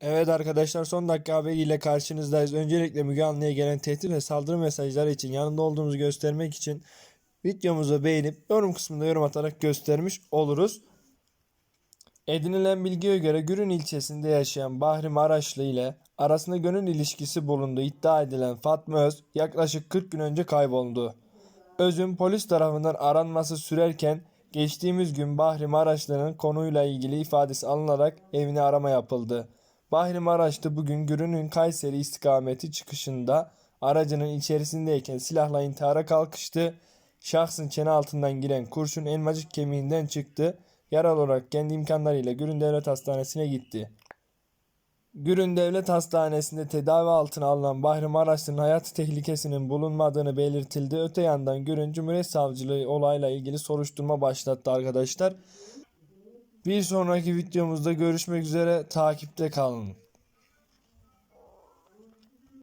Evet arkadaşlar son dakika haberiyle karşınızdayız. Öncelikle Müge Anlı'ya gelen tehdit ve saldırı mesajları için yanında olduğumuzu göstermek için videomuzu beğenip yorum kısmında yorum atarak göstermiş oluruz. Edinilen bilgiye göre Gürün ilçesinde yaşayan Bahri Maraşlı ile arasında gönül ilişkisi bulunduğu iddia edilen Fatma Öz yaklaşık 40 gün önce kayboldu. Öz'ün polis tarafından aranması sürerken geçtiğimiz gün Bahri Maraşlı'nın konuyla ilgili ifadesi alınarak evine arama yapıldı. Bahri bugün Gürün'ün Kayseri istikameti çıkışında aracının içerisindeyken silahla intihara kalkıştı. Şahsın çene altından giren kurşun elmacık kemiğinden çıktı. Yaralı olarak kendi imkanlarıyla Gürün Devlet Hastanesi'ne gitti. Gürün Devlet Hastanesi'nde tedavi altına alınan Bahri Maraşlı'nın hayat tehlikesinin bulunmadığını belirtildi. Öte yandan Gürün Cumhuriyet Savcılığı olayla ilgili soruşturma başlattı arkadaşlar. Bir sonraki videomuzda görüşmek üzere takipte kalın.